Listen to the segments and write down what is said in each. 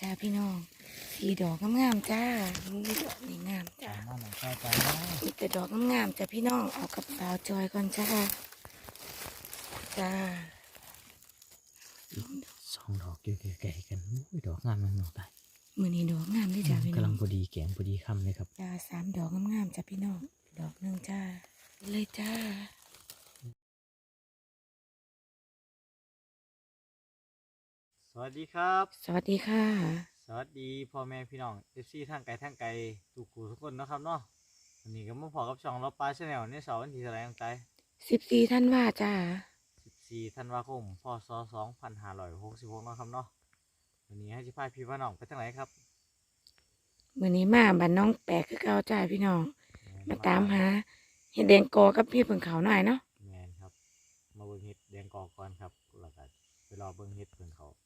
จ้าพี่น้องสีดอกงามๆจ้านี่ดอกนี่งามจ้ามาหนังข้าวไปนะมีแต่ดอกงามๆจ้าพี่น้องเอากับสาวจอยก่อนจ้าจ้าสองดอกอยู่ไกลๆกันอุ้ยดอกงามมันหนอกตายมือนี้ดอกงามด้วยจ้าพี่น้กำอลังงพอดีแกงพอดีคำเลยครับจ้าสามดอกงามๆจ้าพี่น้องดอกหนึ่งจ้าเลยจ้า วัสดีครับ สวัสดีค่ะ สวัสดีพ่อแม่พี่น้องเอฟซีทางไกลทางไกลทุกคู่ทุกคนนะครับเนาะวันนี้ก็มาพอกับช่องเราปลาชาแนลในเสาร์วันที่เท่าไหรตั้งใจสิบสี่ท่านว่าจ้า14ธันวาคมพศ2566นะครับเนาะวันนี้ให้จิพาพี่พี่น้องไปทางไหนครับมือนี้มาบ้านน้องแปลกคือเก่าจ้าพี่น้อง มาตามหาเห็ดแดงโกอกับพี่เพิ่งเขาหน่อยเนาะแมนครับ มาเบิ่งเห็ดแดงกอกก่อนครับแล้วก็ไปรอเบิ่งเห็ดเพิ่นเขาเห็ด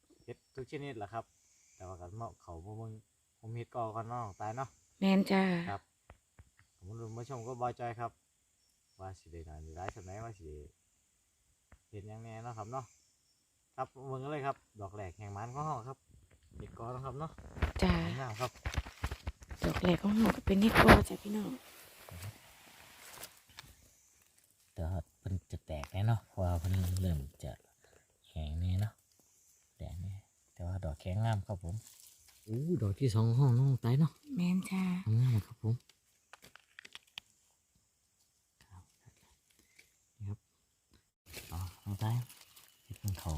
ทุกชนิดแหละครับ แต่ว่าก็มาเขามาเบิ่งผมเห็ดกอก่อนเนาะตายเนาะ แมนจ้า ครับ ผมรุ่นมาชมก็บอยใจอยครับ ว่าสิได้หน่อยได้สำไหนว่าสิได้เห็นหยังแน่เนาะครับเนาะ ครับเบิ่งกันเลยครับ ดอกแหลกแห่งมันของเราครับเห็ดกอนะครับเนาะจ้างามครับ ดอกแรกของหนูก็เป็นเห็ดโกอจ้าพี่น้อง แต่ว่าเพิ่นจะแตกแน่เนาะเพราะว่าเพิ่นเริ่มจะแข็งแน่เนาะแตก แน่แต่ว่าดอกแข็งงามครับผมอู้ดอกที่สองห้องน้องไตเนาะแมนจ้างามครับผมครับนี่ครับอ๋อน้องไตเห็ดเพิ่นเขา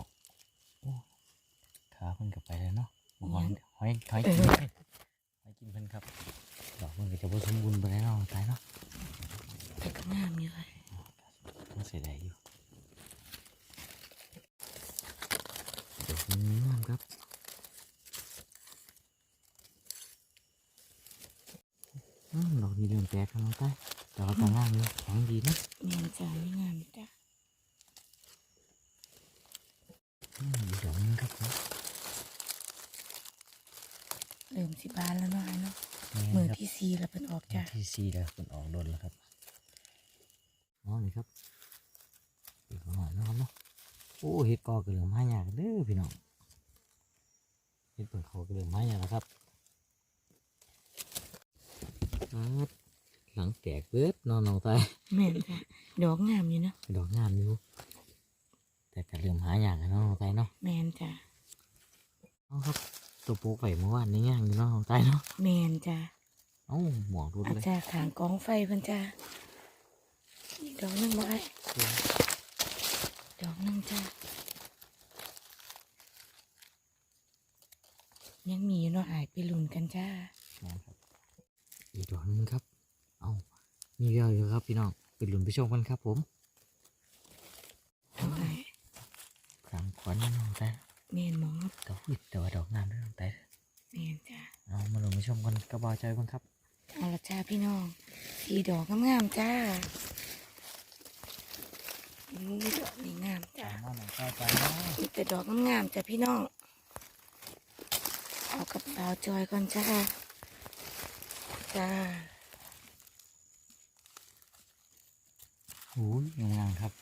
โอ้ขาเพิ่นกลับไปเลยเนาะบ่หอยหอยหอยกินเพิ่นหอยกินเพิ่นครับดอกเพิ่นก็จะบ่สมบูรณ์ไปแล้วเนาะน้องไตเนาะแต่ก็งามอยู่เลยต้องเสียดายอยู่เดี๋ยวมันมีน้ำครับอืมดอกนี้เริ่มแตกแล้วน้องใต้แต่ว่าก็งามอยู่แข็งดีนะ แมนจ้าไม่งามจ้า อืมอีกดอกหนึงครับผมเริ่มสิบานแล้วเนาะไอ้เนาะแม่นมือครับที่สี่แล้วเป็นออกจ้าที่สี่แล้วเป็นออกโดนแล้วครับอ๋อนี่ครับอีกหน่อยนะครับเนาะโอ้เห็ดกอกระเหลือมห้ายากเด้อพี่น้องเห็ดเปิดเขากระเหลือมห้ายากแล้วครับครับหลังแตกเบิดนอนนองตายแมนจ้าดอกงามอยู่เนาะดอกงามอยู่ แต่กระเหลือมหายากนะน้องตายเนาะแมนจ้าเอาครับตัวปลูกไว้เมื่อวานนี้ย่างอยู่เนาะน้องตายเนาะแมนจ้าเอ้าหมอกรุดอาเลยจารย์ขางกองไฟเพิ่นจ้าอีกดอกหนึงบ่ไอ้ดอกหนึงจ้ายังมีอยู่เนาะอายไปลุ้นกันจ้านะครับอีกดอกหนึงครับ เอามีเยอะอยู่ครับพี่น้องไปหลุนไปชมกันครับผม เอาไอ้ สาม ขวัญนะน้องตายแมนหมองครับแต่ว่าแต่ว่าดอกงามด้วยน้องตายแมนจ้าเอามาหลุนไปชมกันกระบอกใจกันครับเอาละจ้าพี่น้องสีดอกงามๆจ้าอู้ดอกนี่งามจ้ามาหนังข้าวไปนะมีแต่ดอกงามๆจ้าพี่น้องเอากับสาวจอยก่อนจ้าจ้าโอ้ยงามครับ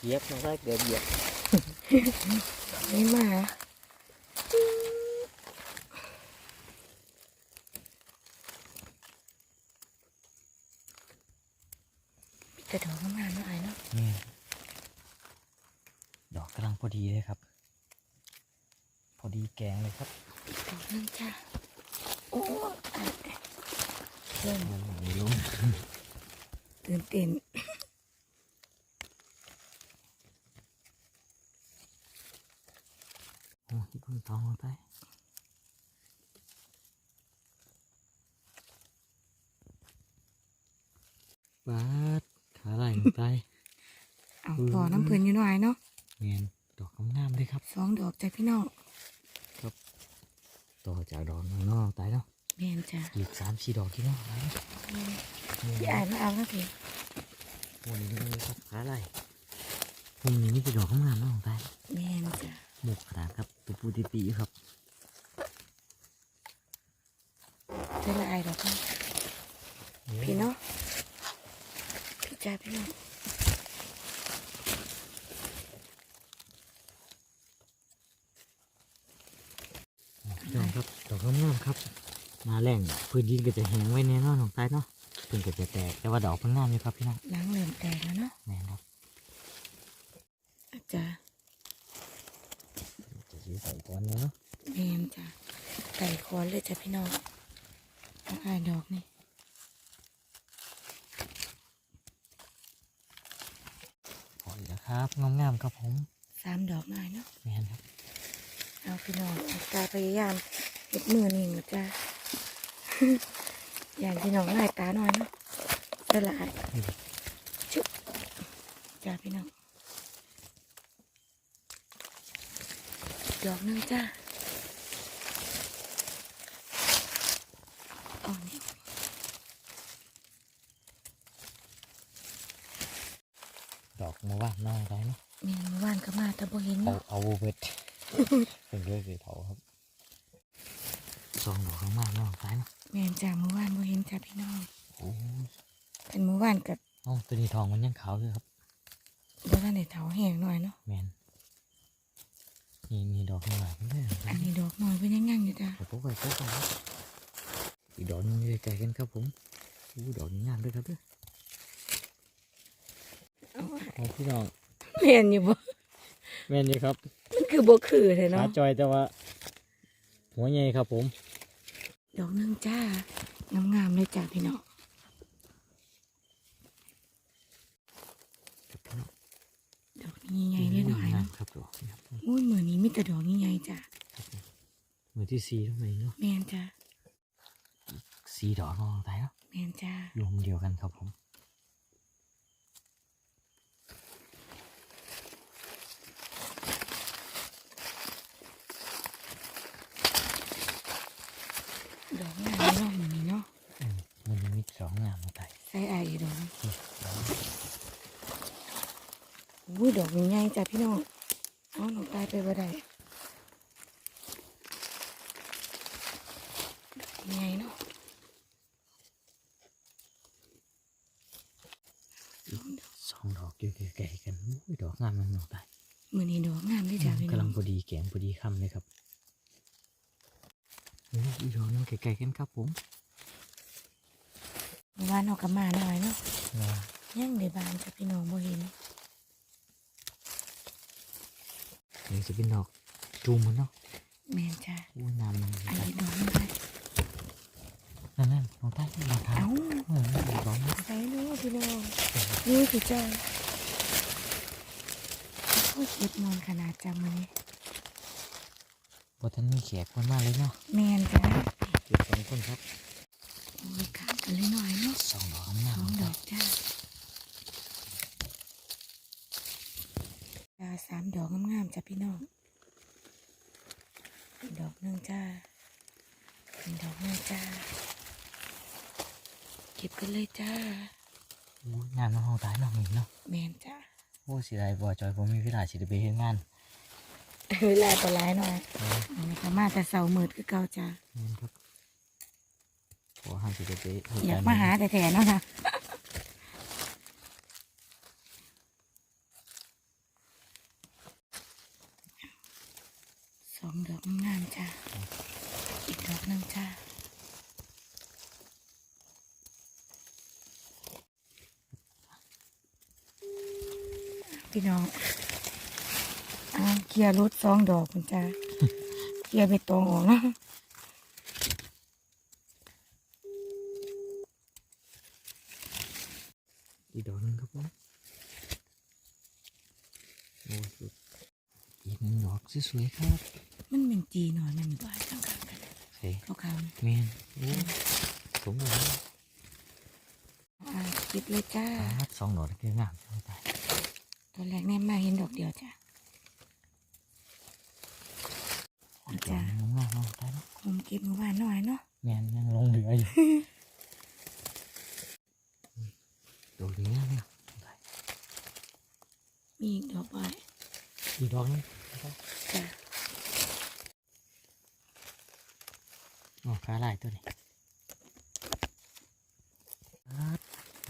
เหยียบน้องตายเกือบเหยียบไม่มามีแต่ดอกงามๆเนาะไอ้เนาะนี่ดอกกำลังพอดีเลยครับ พอดีแกงเลยครับดอกนึงจ้าโอ้อะเริ่มมันมีลุ้มตื่นเต้น โอ้ยเพิ่งท้องมาได้บาดขาไหล่ลงไปเอาต่อน้ำเพลินอยู่หน่อยเนาะเนียนดอกงามๆเลยครับสองดอกจ้าพี่น้องต่อจากดอกน้องๆตายเนาะแม่นจ้าอีกสามสี่ดอกที่เนาะตายพี่อายมาเอาแล้วพี่วันนี้นี่ครับขาไหล่พรุ่งนี้นี่เป็นดอกงามๆเนาะตายแม่นจ้า หมกขนาดครับตัวปูติปีครับเจอละอายดอกนะพี่เนาะพี่จ้าพี่น้องครับดอกงามๆครับ มาแรงพื้นดินก็จะแห้งไว้แน่นอนของใต้เนาะเพิ่งก็จะแตกแต่ว่าดอกมันงามอยู่ครับพี่น้องหล้างเริ่มแตกแล้วเนาะแม่นครับ อาจจะ จะสีใส่ก้อนเนาะ แมนจ้ะ ไก่คอนเลยจ้ะพี่น้องเอาไอ้ดอกนี่พออีกแล้วครับ งามๆครับผมสามดอกหน่อยเนาะแม่นครับ เอาพี่น้องตาพยายามเก็บมือนิ่งนะจ้ะอย่างพี่น้องง่ายตาหน่อยเนาะสลายชุบจ้าพี่น้องดอกหนึงจ้าอ๋อนี่ ดอกมาว่าน้องใต้เนาะ มีเมื่อวานก็มาแต่บ่เห็น เอา เนาะ เอาเบิด เป็นเรื่องสีเทาครับส องดอกงามๆน้องใต้เนาะแม่นจ้าเมื่อวานบ่เห็นจ้าพี่น้องโอ้ยเป็นเมื่อวานกับเอ้าตัวนี้ทองมันยังขาวอยู่ครับ บ่ทันได้เถาแห้งหน่อยเนาะแมนนี่นี่ดอกข้างหลังนี่อันนี้ดอกน้อยเพิ่นยังยังอยู่จ้าไปปุ๊บไปปุ๊บไปอีกดอกหนึงอยู่ไกลๆกันครับผมอู้ดอกนี้งามด้วยครับเด้วยเอาไว้โอ้พี่น้องแม่นอยู่บ่แมนนี่ครับมันคือบ่คือแท้ขาเนาะจอยแต่ว่า หัวใหญ่ครับผม ดอกหนึงจ้างามๆเลยจ้าพี่น้องครับพี่น้องดอกนี้ใหญ่ๆเลยหน่อยงาเนาะมครับดอกนี่ครับอุ้ยมื้อนี้มีแต่ดอกใหญ่ๆจ้ามือที่สี่ทำไมเนาะแม่นจ้าสี่ดอกน้องตายเนาะแม่นจ้ารวมเดียวกันครับผม ดอกงามเนาะมื้อนี้เนาะอืมมันมีสองงามมาตายใส่อายอีกดอกนี่ดอกอุ้ยดอกใหญ่ๆจ้าพี่น้องเอาหนูตายไปบ่ได้ดอกใหญ่เนาะสองดอกอยู่ไกลๆกันอุ้ยดอกงามมันน้องตายมื้อนี้ดอกงามเลยจ้าพี่น้กำอลังงพอดีแกงพอดีคำเลยครับ เฮ้ยอีกดอกหนึงไกลๆกันครับผมเมื่อวานเอากลับมาหน่อยเนาะนะยังในบ้านจ้าพี่น้องบ่เห็นนี่จะเป็นดอกจูมมันเนาะแม่นจ้าอู้น้ำมันอันนี้ดอกนึงจ้ะนั่นนั่นน้องใต้รองเท้าเอ้าเออนี่ดอกนี้ใส่เนาะพี่น้องนี่คือจ้าโอ้ยเก็บมอนขนาดจ้ามื้อนี้ บท่านมีแขกคนมากเลยเนาะแม่นจ้าเก็บสองคนครับโอ้ยขาดกันเลยหน่อยเนาะสองดอกสงาอมงๆดครัอบกจ้าจ้าสามดอกงามๆจ้ะพี่น้องอีกดอกหนึ่งจ้าอีกดอกหนึ่งจ้าเก็บกันเลยจ้าอู้งานน้องน้องใต้น้องนี่เนาะแมนจ้าโอ้สิได้บ่จอยผมมีเวลาสิได้ไปเฮ็ดงาน เวลาปลายหน่อยเอออันนี้ก็มาแต่เสาร์มืดคือเก่าจ้านี่ครับขอห้ามสิได้ไปเฮ็ดอยากรมาหาแต่แถเนาะค่ะสองดอกงามๆจ้าอีกดอกหนึ่งจ้าพี่น้องอ่า เคลียร์รถสองดอกคุณจ้าเคลียร์ไปตองออกเนาะอีกดอกหนึงครับผมโอ้สุดอีกหนึ่งดอกสวยๆครับ มันเป็นจีหน่อยมันมีบ้านข้างๆกันเฮ้ยเขาเขาแมนโอ้สมบูรณ์อ่าเก็บเลยจ้าปาดสองดอกคืองามจังไปตอนแรกแน่มาเห็นดอกเดียวจ้า อีกดอกหนึงงามน้องใต้เนาะผมเก็บมือบ้านหน่อยเนาะแมนยังลงเหลืออยู่ดอกนี้เนี่ยมีอีกดอกไว้อีกดอกนึงจ้าอ๋อขาลายตัวนี้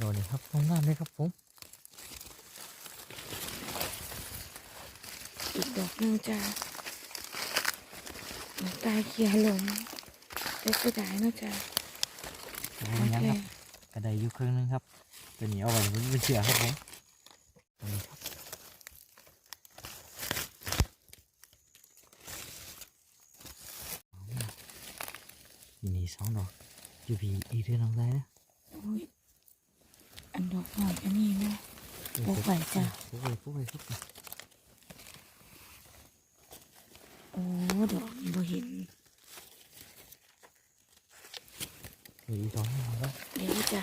ดอกนี้ครับงามเลยครับผมอีกดอกนึงจ้า ตาเขียวลมได้เสียดายเนาะจ้ะโอ้ยยังครับกระไดอยู่ครึ่งนึงครับตัวนี้เอาไว้เป็นเชือกครับผมตัวนี้ครับนี่นี่สองดอกอยู่พีอีกเรื่องน้องได้นะโอ้ยอันดอกหน่อยก็มีเนาะปลูกไว้จ้ะปลูกไว้ปลูกไว้ครับ โอ้ดอกนี่บ่เห็นมีอีกสองดอกครับเดี๋ยวจ้ะ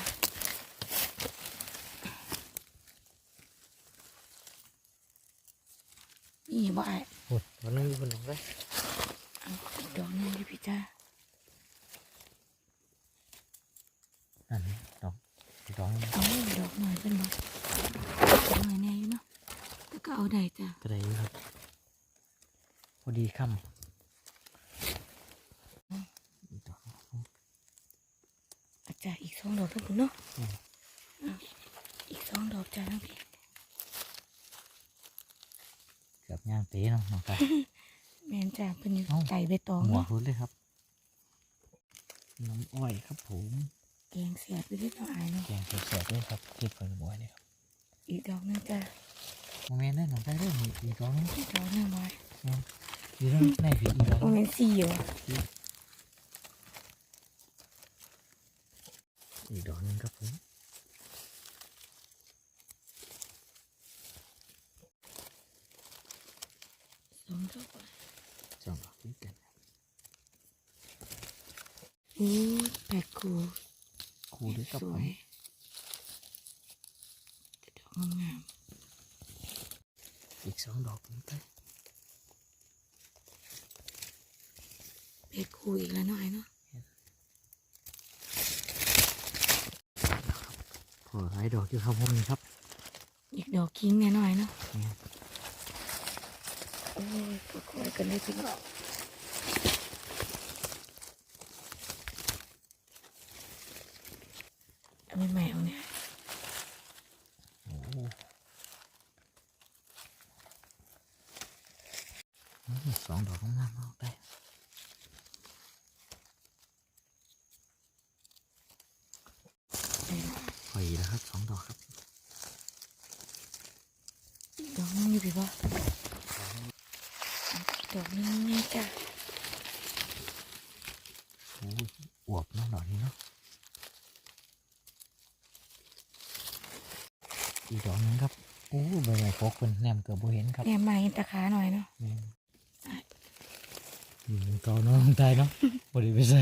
นี่บ่ไอ้ โอ้ยวันนึงอยู่บนดอกได้ เอาอีกดอกหนึงดิพี่จ้า นั่นนี่ดอกอีกดอกนึง เอาดอกหน่อยเป็นบ่ดอกหน่อยแน่อยู่เนาะแต่ก็เอาได้จ้ะ กระไดอยู่ครับ พอดีค่ำอีกดอกครับผมอาจารย์อีกสองดอกทั้งหมดเนาะอืมเอาอีกสองดอกจ้าทั้งพี่เกือบย่างเตะเนาะน้องกายแม่นจ้าเพิ่นอยู่เอ้าไก่ใบตองหมวกเนาะรุดเลยครับ น้ำอ้อยครับผมแกงเสียบไปเล็กน้อยเนาะแกงเสียบๆด้วยครับเก็บผลไม้นี่ครับ อีกดอกหนึงจ้าโมเมนต์ได้หนังได้ด้วยมีอีกดอกนึงอีกดอกหนึงบ่อ ยู่ตรงในผีอีกดอกโมนึงเมนต์สี่อยู่อะอีกดอกนึงครับผมสองดอกอะสองดอกด้วยกันโอ้ยแปดคูคู่ด้วยครับสผวมยดอกงามอีกสองดอกผมไป ๆแปดคูอีกแล้วเนาะไอ้เนาะขอหลายดอกอยู่ครับผมนี่ครับ อีกดอกคิงแน่หน่อยเนาะนี่โอ้ยก็คอยกันได้พี่น้องเอาใหม่ๆเอาเนี่ย โอ้โหอืมสองดอกงามๆเอาไป ได้ละ พ ออีกแล้วครับสองดอกครับอีกดอกนึงอยู่พี่บ่อีกดอกนึงนี่จ้ะโอ้ยอวบเนาะดอกนี้เนาะอีกดอกนึงครับโอ้ใบไม้ฟกคนแนมเกือบบ่เห็นครับแอบมาเห็นตะขาหน่อยเนาะแม่นอยู่ในเกาเนาะลงใต้เนาะบ่ได้ไปใส่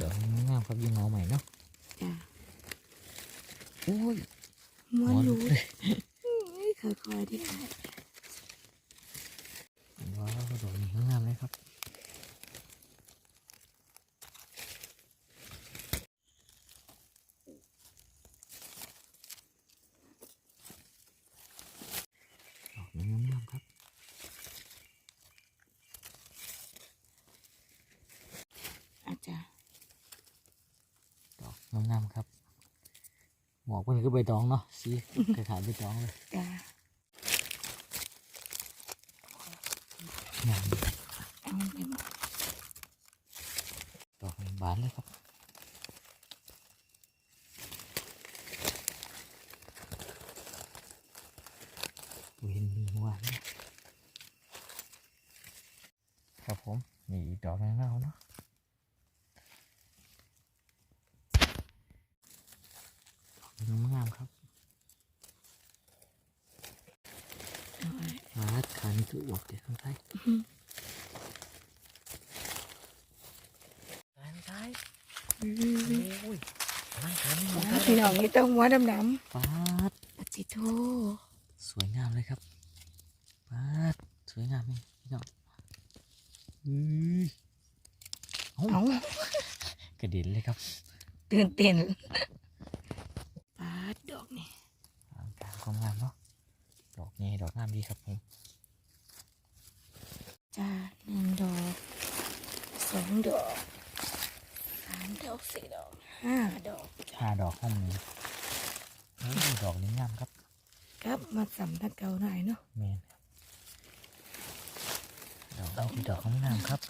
ดอกนี้งามครับอยิ่งเงาใหม่เนาะจ้ะโอ้ยม้วนรู้เลย ค่อยๆที่อะ ว้าวดอกนี้งามเลยครับ ดอกนี้งามๆครับ อาจารย์ ดอกงามๆครับ ห มอกมันคือใบตองเนาะสีคล้ายๆใบตองเลยจ้ะงามเอาไปหมดดอกนี้บานเลยครับเห็นมีหวานครับผมมีอีกดอกหนึงแล้วเนาะดอกนี้งามครับ เอาไว้ มา ขานี่คืออวบเด็ดข้างใต้ตายตายโอ้ยร่างกายนี่มันว้าวพี่น้องนี่ต้องหัวดำปาดๆปฏิโทสวยงามเลยครับปาดสวยงามเลยพี่น้องอือเอ้าเอากระเด็นเลยครับ ตื่นเต้นปาดดอกนี่ร่างกายความงามเนาะดอกนี้ดอกงามดีครับผม จ้าหนึ่งดอกสองดอกสามดอกสี่ดอกห้าดอกจ้ะห้าดอกห้องนี้โอ้ยดอกนี้งามครับ ครับมาสัมทัดเก่าหน่อยเนาะแมนดอกเราเป็นดอกงามๆครับ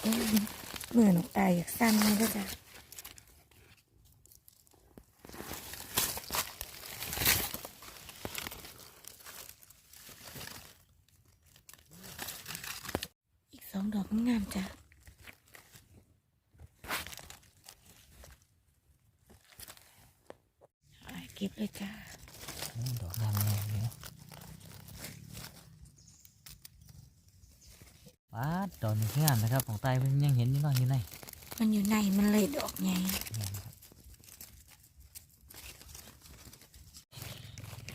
เอ้ยมือน้องตายอยากสั้นเลยเด้อจ้ะอีกสองดอกงามๆจ้ะ เอาไปเก็บเลยจ้าอืมดอกงามๆเลยเนาะว้าดดอกนี้งามนะครับ ของตายมันยังเห็นอยู่เนาะอยู่ในมันอยู่ในมันเลยดอกไงงามครับ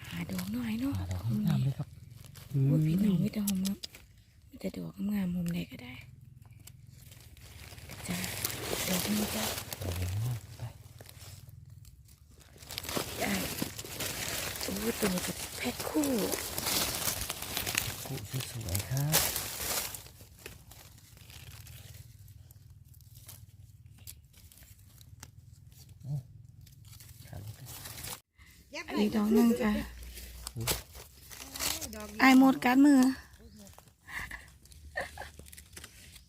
หาดอกหน่อยเนาะอ่าดอกงามๆเลยครับพูดพี่น้องไม่ต้องหอมเนาะมีแต่ดอกงามๆมุมใดก็ได้จ้าดอกนี้จ้า ดอกงามๆไป ได้ โอ้ตัวนี้ก็แพ็คคู่กุสวยๆครับโอ้ขาดเลยอันนี้ดอกหนึงจ้าไอายหมดกัดมือ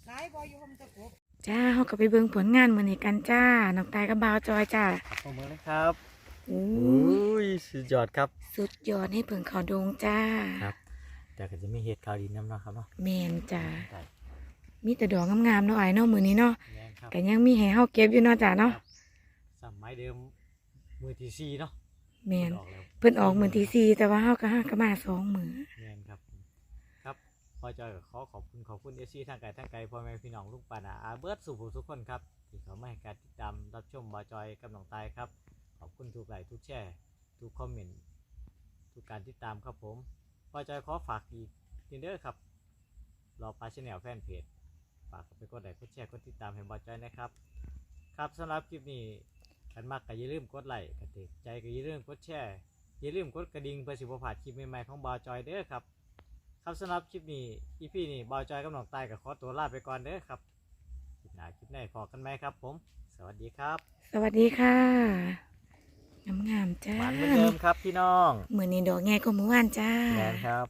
สายบอยู่ผมตะกบจ้าเขาก็ไปเบิ่งผลงานมือนี้กันจ้าน้องตายกับบาวจอยจ้าขอบคุณเลยครับโอ้อุ้ย สุดยอดครับ สุดยอดให้เพิ่งเขาดงจ้าครับ แต่ก็จะไม่เฮ็ดข่าวดีน้ำเนาะครับเนาะแมนจ้าได้มีแต่ดอกงามๆเนาะไอายเนาะมือนี้เนาะแม่นครับ ก็ยังมีให้เฮาเก็บอยู่เนาะจ้าเนาะสมัยเดิมมือที่สี่เนาะแมนออกแล้วเพิ่นออกมือที่สี่แต่ว่าเฮาก็ห้าก็มาสองมือแม่นครับผมครับพอจอยก็ขอขอบคุณขอบคุณเอซีทางไกลทางไกลพ่อแม่พี่น้องลูกป่านาอาเบิร์ดสุภูทุกคนครับที่เขามาให้การติดตามรับชมบอจอยกับน้องตายครับ ขอบคุณทุกไลค์ทุกแชร์ ทุกคอมเมนต์ทุกการติดตามครับผมพอจอยขอฝากอีกทีเด้อครับรอปลาชแนลแฟนเพจฝากไปกดไลค์กดแชร์กดติดตามให้บอจอยนะครับ ครับสำหรับคลิปนี้กันมากก็อย่าลืมกดไลค์กดติดใจก็อย่าลืมกดแชร์อย่าลืมกดกระดิ่งเพื่อสิบพลาดคลิปใหม่ๆของบอจอยเด้อครับ ครับสำหรับคลิปนี้อีพีนี้บอจอยกับน้องตายกับขอตัวลาไปก่อนเด้อครับคลิปหน้าคลิปหน้าพอกันไหมครับผม สวัสดีครับ สวัสดีค่ะ งามๆจ้า หวานเหมือนเดิมครับพี่น้องมือนี้ดอกแง่ก็มือว่านจ้า แมนครับ